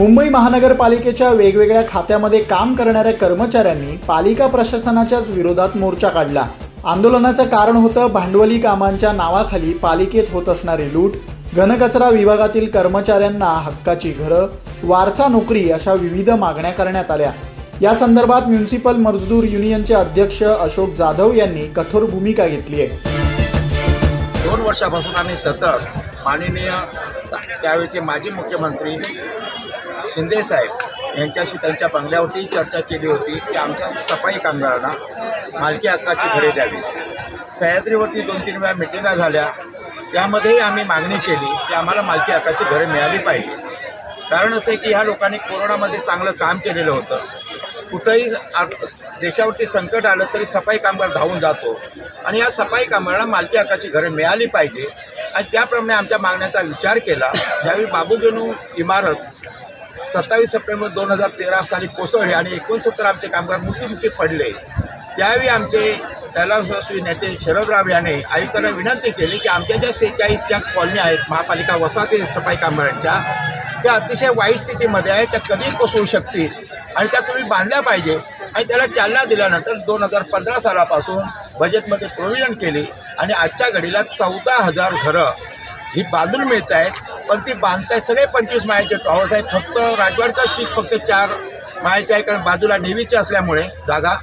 मुंबई महानगरपालिकेच्या वेगवेगळ्या खात्यामध्ये काम करणाऱ्या कर्मचाऱ्यांनी पालिका प्रशासनाच्याच विरोधात मोर्चा काढला. आंदोलनाचं कारण होतं भांडवली कामांच्या नावाखाली पालिकेत होत असणारी लूट घनकचरा विभागातील कर्मचाऱ्यांना हक्काची घरं वारसा नोकरी अशा विविध मागण्या करण्यात आल्या. या संदर्भात म्युन्सिपल मजदूर युनियनचे अध्यक्ष अशोक जाधव यांनी कठोर भूमिका घेतली आहे. दोन वर्षापासून आम्ही सतत माननीय त्यावेळेचे माजी मुख्यमंत्री शिंदेसाहेब यांच्याशी त्यांच्या बंगल्यावरती चर्चा केली होती की आमच्या सफाई कामगारांना मालकी हक्काची घरे द्यावी. सह्याद्रीवरती दोन तीन वेळा मिटिंगा झाल्या. त्यामध्येही आम्ही मागणी केली की आम्हाला मालकी हक्काची घरे मिळाली पाहिजे. कारण असं आहे की ह्या लोकांनी कोरोनामध्ये चांगलं काम केलेलं होतं. कुठंही देशावरती संकट आलं तरी सफाई कामगार धावून जातो. आणि या सफाई कामगारांना मालकी हक्काची घरे मिळाली पाहिजे. आणि त्याप्रमाणे आमच्या मागण्याचा विचार केला. ज्यावेळी बाबूजनू इमारत सत्तावीस सप्टेंबर दोन हजार तेरा साली कोसळले आणि एकोणसत्तर आमचे कामगार मृत्युमुखी पडले. त्यावेळी आमचे कैलासवासी नेते शरदराव याने आयुक्तांना विनंती केली की आमच्या ज्या सेहेचाळीसच्या कॉलनी आहेत महापालिका वसाहती सफाई कामगारांच्या त्या अतिशय वाईट स्थितीमध्ये आहेत त्या कधी कोसळू शकतील आणि त्या तुम्ही बांधल्या पाहिजे. आणि त्याला चालना दिल्यानंतर दोन हजार पंधरा सालापासून बजेटमध्ये प्रोव्हिजन केली आणि आजच्या घडीला चौदा हजार घरं ही बांधून मिळत आहेत. पण ती बांधताय सगळे पंचवीस माळ्याचे टॉवर्स आहेत. फक्त राजवाडचा स्ट्रीट फक्त चार माळ्याचे आहे कारण बाजूला नेव्हीची असल्यामुळे जागा.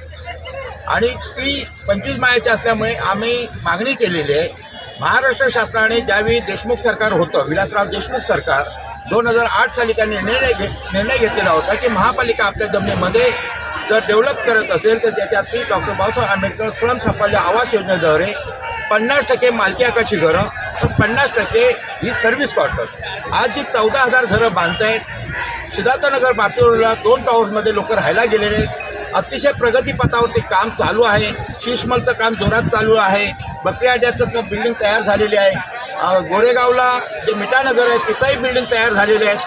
आणि ती पंचवीस माळ्याची असल्यामुळे आम्ही मागणी केलेली आहे. महाराष्ट्र शासनाने ज्यावेळी देशमुख सरकार होतं विलासराव देशमुख सरकार दोन हजार आठ साली त्यांनी निर्णय घे निर्णय घेतलेला होता की महापालिका आपल्या जमिनीमध्ये जर डेव्हलप करत असेल तर त्याच्यातली डॉक्टर बाबासाहेब आंबेडकर श्रम संपादन आवास योजनेद्वारे पन्नास टक्के मालकी हक्काची घरं तर पन्नास टक्के ही सर्व्हिस क्वार्टर्स आज जी चौदा हजार घरं बांधतायत सिद्धार्थनगर बापीवरला दोन टॉवर्समध्ये लोक राहायला गेलेले आहेत. अतिशय प्रगतीपथावरती काम चालू आहे. शिशमलचं काम जोरात चालू आहे. बकरी बिल्डिंग तयार झालेली आहे. गोरेगावला जे मिठानगर आहे तिथंही बिल्डिंग तयार झालेली आहेत.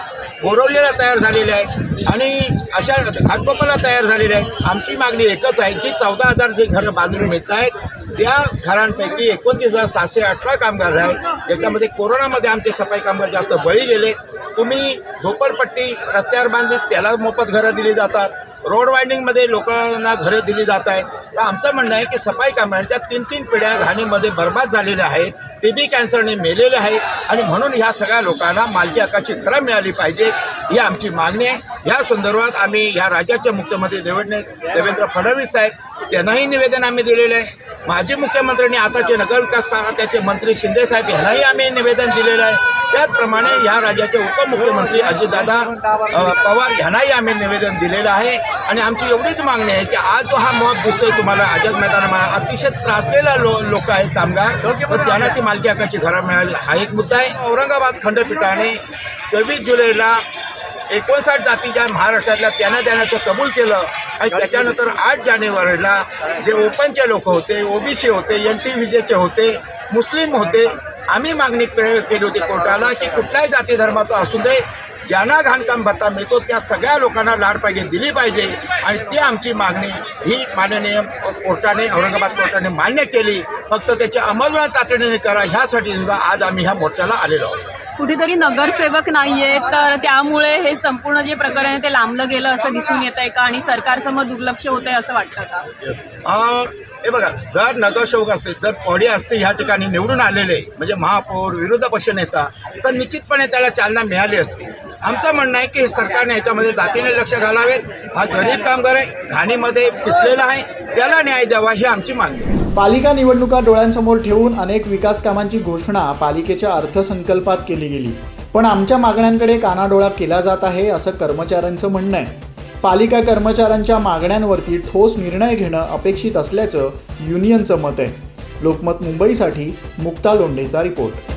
बोरवलीला तयार झालेले आहेत. आणि अशा घाटकोपरला तयार झालेले आहेत. आमची मागणी एकच आहे जी चौदा हजार जे घरं बांधून मिळत आहेत त्या घरांपैकी एकोणतीस हजार सहाशे अठरा कामगार आहेत. ज्याच्यामध्ये कोरोनामध्ये आमचे सफाई कामगार जास्त बळी गेले. तुम्ही झोपडपट्टी रस्त्यावर बांधली त्याला मोफत घरं दिली जातात. रोड वाइंडिंगमध्ये लोकांना घरं दिली जात आहेत. तर आमचं म्हणणं आहे की सफाई कामगारांच्या तीन तीन पिढ्या घाणीमध्ये बर्बाद झालेल्या आहेत टी बी कॅन्सरने मेलेले आहेत आणि म्हणून ह्या सगळ्या लोकांना मालकी हक्काची खरं मिळाली पाहिजे ही आमची मागणी आहे. या संदर्भात आम्ही ह्या राज्याचे मुख्यमंत्री देवेंद्र देवेंद्र फडणवीस साहेब त्यांनाही निवेदन आम्ही दिलेलं आहे. माजी मुख्यमंत्र्यांनी आताचे नगरविकास खात्याचे मंत्री शिंदेसाहेब यांनाही आम्ही निवेदन दिलेलं आहे. त्याचप्रमाणे ह्या राज्याचे उपमुख्यमंत्री अजितदादा पवार यांनाही आम्ही निवेदन दिलेलं आहे. आणि आमची एवढीच मागणी आहे की आज जो हा मॉब दिसतोय तुम्हाला आझाद मैदानामध्ये अतिशय त्रासलेला लो लोक आहेत कामगार. तर त्यांना ती मालकी हक्काची घरं मिळाली. हा एक मुद्दा आहे. औरंगाबाद खंडपीठाने चोवीस जुलैला एकोणसाठ जाती ज्या महाराष्ट्रातल्या त्यांना देण्याचं कबूल केलं. आणि त्याच्यानंतर आठ जानेवारीला जे ओपनचे लोक होते ओबीसी होते एन टी विजेचे होते मुस्लिम होते आम्ही मागणी केली होती कोर्टाला की कुठल्याही जाती धर्माचा असू दे ज्यांना घाणकाम भत्ता मिळतो त्या सगळ्या लोकांना लाड पाहिजे दिली पाहिजे. आणि ती आमची मागणी ही माननीय कोर्टाने औरंगाबाद कोर्टाने मान्य केली. फक्त त्याची अंमलबजावणी तातडीने करा ह्यासाठी सुद्धा आज आम्ही ह्या मोर्चाला आलेलो आहोत. कुठेतरी नगरसेवक नाहीये तर त्यामुळे हे संपूर्ण जे प्रकरण आहे ते लांबलं गेलं असं दिसून येत आहे का? आणि सरकारसमोर दुर्लक्ष होत आहे असं वाटतं का? हे बघा जर नगरसेवक असते जर पॉडी असते ह्या ठिकाणी निवडून आलेले म्हणजे महापौर विरोधी पक्ष नेता तर निश्चितपणे त्याला चालना मिळाली असती. आमचं म्हणणं आहे की सरकारने याच्यामध्ये जातीने लक्ष घालावेत. हा गरीब कामगार आहे घाणीमध्ये पिसलेला आहे. त्याला न्याय द्यावा ही आमची मागणी पालिका निवडणुका डोळ्यांसमोर ठेवून अनेक विकास कामांची घोषणा पालिकेच्या अर्थसंकल्पात केली गेली. पण आमच्या मागण्यांकडे कानाडोळा केला जात आहे असं कर्मचाऱ्यांचं म्हणणं आहे. पालिका कर्मचाऱ्यांच्या मागण्यांवरती ठोस निर्णय घेणं अपेक्षित असल्याचं युनियनचं मत आहे. लोकमत मुंबईसाठी मुक्ता लोंढेचा रिपोर्ट.